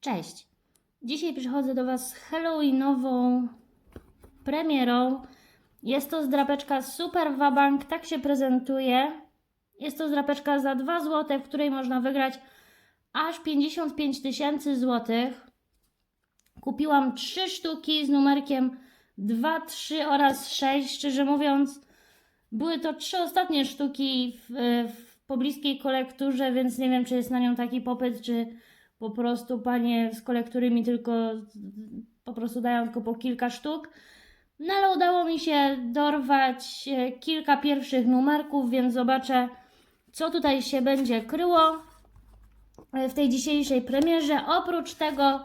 Cześć! Dzisiaj przychodzę do Was z Halloweenową premierą. Jest to zdrapeczka Super Wabank, tak się prezentuje. Jest to zdrapeczka za 2 zł, w której można wygrać aż 55 tysięcy złotych. Kupiłam 3 sztuki z numerkiem 2, 3 oraz 6. Szczerze mówiąc, były to trzy ostatnie sztuki w, w pobliskiej kolekturze, więc nie wiem, czy jest na nią taki popyt, czy po prostu panie z kolektury mi tylko po prostu dają tylko po kilka sztuk. No ale udało mi się dorwać e, kilka pierwszych numerków, więc zobaczę, co tutaj się będzie kryło e, w tej dzisiejszej premierze. Oprócz tego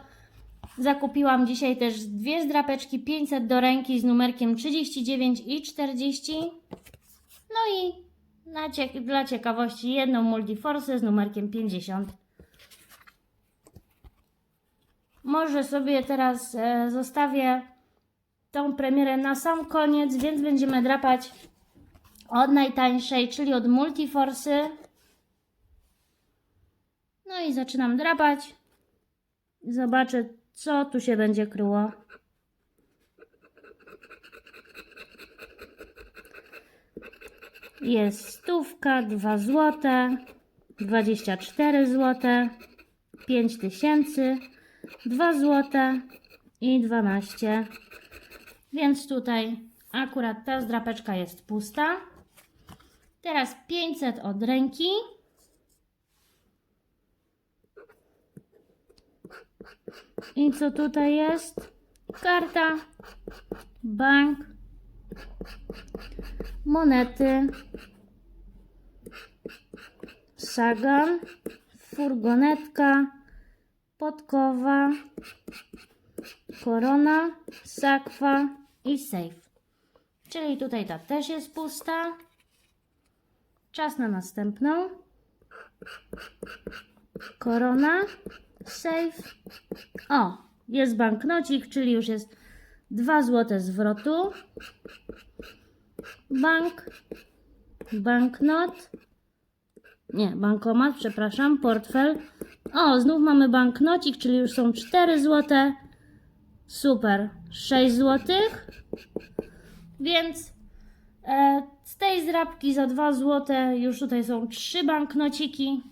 zakupiłam dzisiaj też dwie zdrapeczki 500 do ręki z numerkiem 39 i 40. No i na dla ciekawości jedną Multiforce z numerkiem 50. Może sobie teraz e, zostawię tą premierę na sam koniec, więc będziemy drapać od najtańszej, czyli od Multiforsy. No i zaczynam drapać. Zobaczę, co tu się będzie kryło. Jest stówka, 2 złote, 24 złote, 5 tysięcy, 2 złote i 12. Więc tutaj akurat ta zdrapeczka jest pusta. Teraz 500 od ręki. I co tutaj jest? Karta, bank, monety, sagan, furgonetka, podkowa, korona, sakwa i safe. Czyli tutaj ta też jest pusta. Czas na następną. Korona, safe. O, jest banknocik, czyli już jest 2 złote zwrotu. Bank, banknot. Nie, bankomat, przepraszam, portfel. O, znów mamy banknocik, czyli już są 4 złote. Super. 6 złotych. Więc e, z tej zdrabki za 2 złote już tutaj są 3 banknociki.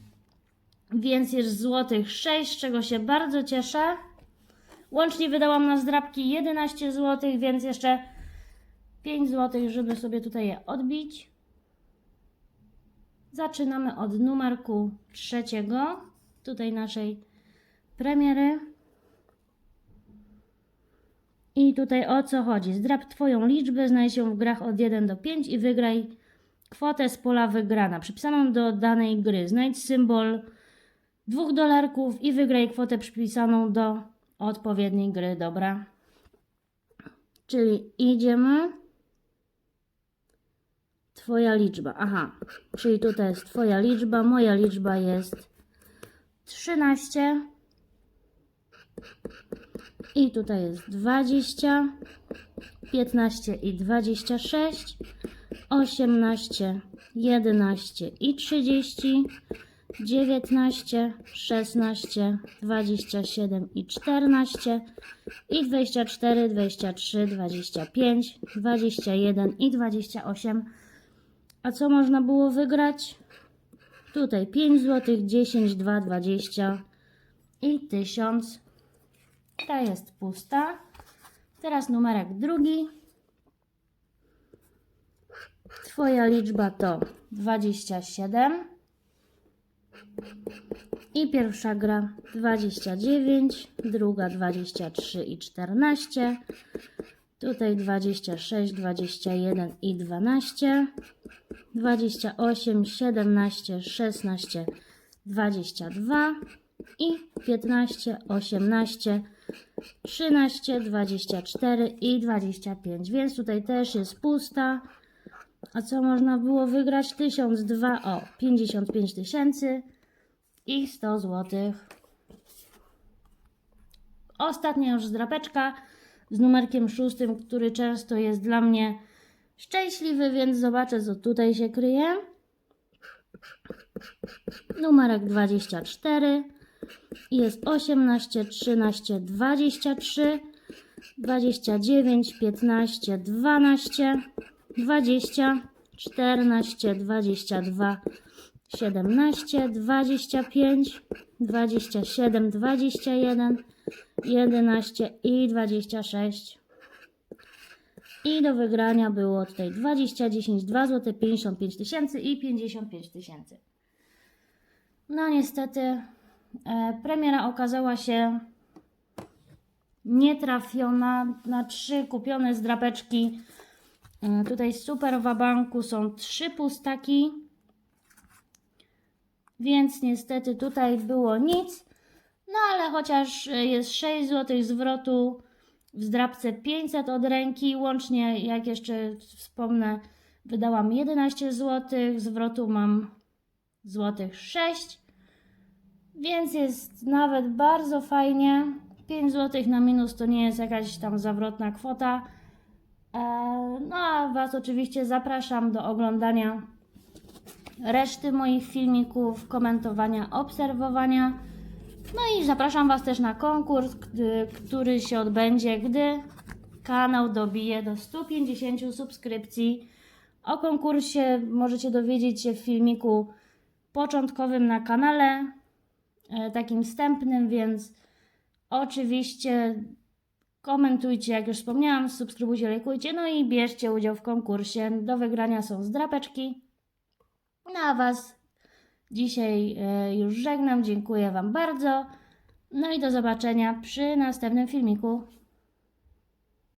Więc jest złotych 6, z czego się bardzo cieszę. Łącznie wydałam na zdrabki 11 zł, więc jeszcze 5 zł, żeby sobie tutaj je odbić. Zaczynamy od numerku trzeciego, tutaj naszej premiery. I tutaj o co chodzi? Zdrab Twoją liczbę, znajdź ją w grach od 1 do 5 i wygraj kwotę z pola wygrana, przypisaną do danej gry. Znajdź symbol dwóch dolarków i wygraj kwotę przypisaną do odpowiedniej gry, dobra? Czyli idziemy. Twoja liczba. Aha, czyli tutaj jest Twoja liczba. Moja liczba jest 13. I tutaj jest 20, 15 i 26, 18, 11 i 30, 19, 16, 27 i 14 i 24, 23, 25, 21 i 28. A co można było wygrać? Tutaj 5 zł, 10, 2, 20 i 1000. Ta jest pusta. Teraz numerek drugi. Twoja liczba to 27. I pierwsza gra 29, druga 23 i 14. Tutaj 26, 21 i 12. 28, 17, 16, 22 i 15, 18, 13, 24 i 25. Więc tutaj też jest pusta. A co można było wygrać? 1002, o 55 tysięcy i 100 złotych. Ostatnia już zdrapeczka z numerkiem szóstym, który często jest dla mnie szczęśliwy, więc zobaczę, co tutaj się kryje. Numerek 24, Jest 18, 13, 23, 29, 15, 12, 20, 14, 22, 17, 25, 27, 21, 11 i 26. I do wygrania było tutaj 20, 10, 2 zł, 55 tysięcy i 55 tysięcy. No niestety e, premiera okazała się nietrafiona na trzy kupione zdrapeczki. E, tutaj z Super Wabanku są trzy pustaki, więc niestety tutaj było nic. No ale chociaż jest 6 zł zwrotu w zdrapce 500 od ręki, łącznie jak jeszcze wspomnę, wydałam 11 zł, zwrotu mam złotych 6, więc jest nawet bardzo fajnie. 5 zł na minus to nie jest jakaś tam zawrotna kwota. E, No a Was oczywiście zapraszam do oglądania reszty moich filmików, komentowania, obserwowania. No i zapraszam Was też na konkurs, który się odbędzie, gdy kanał dobije do 150 subskrypcji. O konkursie możecie dowiedzieć się w filmiku początkowym na kanale, e, takim wstępnym, więc oczywiście komentujcie, jak już wspomniałam, subskrybujcie, lajkujcie, no i bierzcie udział w konkursie. Do wygrania są zdrapeczki. No a Was dzisiaj e, już żegnam, dziękuję Wam bardzo. No i do zobaczenia przy następnym filmiku.